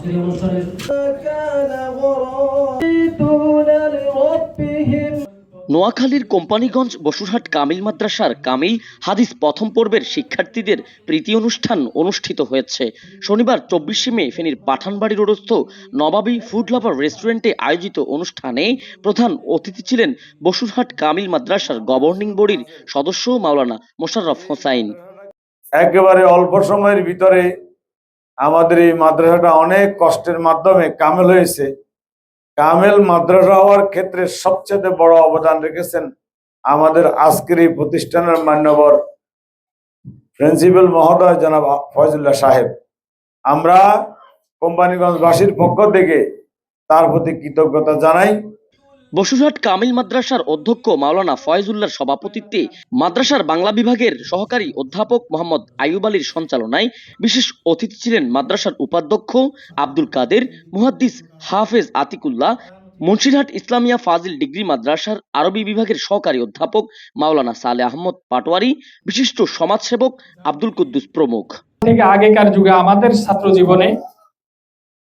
আজকের অনুষ্ঠানের নোয়াখালীর কোম্পানিগঞ্জ বসুরহাট কামিল মাদ্রাসার কামিল হাদিস প্রথম পর্বের শিক্ষার্থীদের প্রীতি অনুষ্ঠান অনুষ্ঠিত হয়েছে। শনিবার চব্বিশে মে ফেনীর পাঠানবাড়ি রোডস্থ নবাবী ফুড লাভার রেস্টুরেন্টে আয়োজিত অনুষ্ঠানে প্রধান অতিথি ছিলেন বসুরহাট কামিল মাদ্রাসার গভর্নিং বডির সদস্য মাওলানা মোশাররফ হোসাইন। একেবারে অল্প সময়ের ভিতরে আমাদের এই মাদ্রাসাটা অনেক কষ্টের মাধ্যমে কামেল হয়েছে। কামেল মাদ্রাসা হওয়ার ক্ষেত্রে সবচেয়ে বড় অবদান রেখেছেন আমাদের আজকের এই প্রতিষ্ঠানের মান্যবর প্রিন্সিপাল মহোদয় জনাব ফয়জুল্লাহ সাহেব। আমরা কোম্পানিগঞ্জবাসীর পক্ষ থেকে তার প্রতি কৃতজ্ঞতা জানাই। বসুরহাট কামিল মাদ্রাসার অধ্যক্ষ মাওলানা ফয়েজুল্লাহর সভাপতিত্বে মাদ্রাসার বাংলা বিভাগের সহকারী অধ্যাপক মোহাম্মদ আইয়ুব আলীর সঞ্চালনায় বিশেষ অতিথি ছিলেন মাদ্রাসার উপাধ্যক্ষ আব্দুল কাদের, মুহাদ্দিস হাফেজ আতিকুল্লাহ, মুন্সিরহাট ইসলামিয়া ফাজিল ডিগ্রি মাদ্রাসার আরবি বিভাগের সহকারী অধ্যাপক মাওলানা সালে আহমদ পাটোয়ারি, বিশিষ্ট সমাজসেবক আব্দুল কুদ্দুস প্রমুখ। আগেকার যুগে আমাদের ছাত্র জীবনে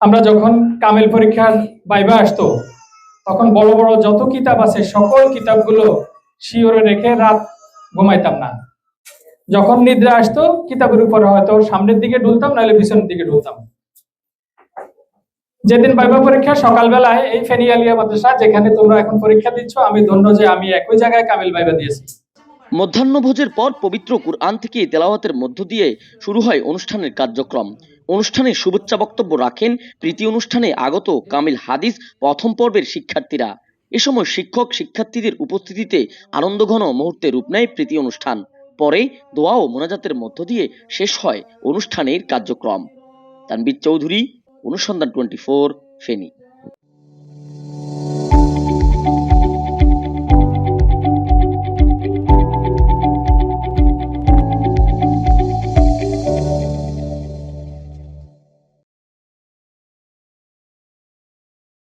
আমরা যখন কামেল পরীক্ষার বাইবা আসতো তখন বড় বড় যত কিতাব আছে, সকল কিতাবগুলো শিওরে রেখে রাত ঘুমাইতাম না। যখন নিদ্রা আসতো, কিতাবের উপরে হয়তো সামনের দিকে ঢুলতাম, নাহলে পিছনের দিকে ঢুলতাম। যেদিন বাইবা পরীক্ষা, সকালবেলায় এই ফেনিয়ালিয়া মাদ্রাসা, যেখানে তোমরা এখন পরীক্ষা দিচ্ছ, আমি ধন্য যে আমি একই জায়গায় কামিল বাইবা দিয়েছি। মধ্যাহ্নভোজের পর পবিত্র কুরআন থেকে তেলাওয়াতের মধ্য দিয়ে শুরু হয় অনুষ্ঠানের কার্যক্রম। অনুষ্ঠানে শুভেচ্ছা বক্তব্য রাখেন প্রীতি অনুষ্ঠানে আগত কামিল হাদিস, প্রথম পর্বের শিক্ষার্থীরা। এ সময় শিক্ষক শিক্ষার্থীদের উপস্থিতিতে আনন্দঘন মুহূর্তে রূপ নেয় প্রীতি অনুষ্ঠান। পরে দোয়া ও মোনাজাতের মধ্য দিয়ে শেষ হয় অনুষ্ঠানের কার্যক্রম। তানবীর চৌধুরী, অনুসন্ধান টোয়েন্টি ফোর, ফেনী।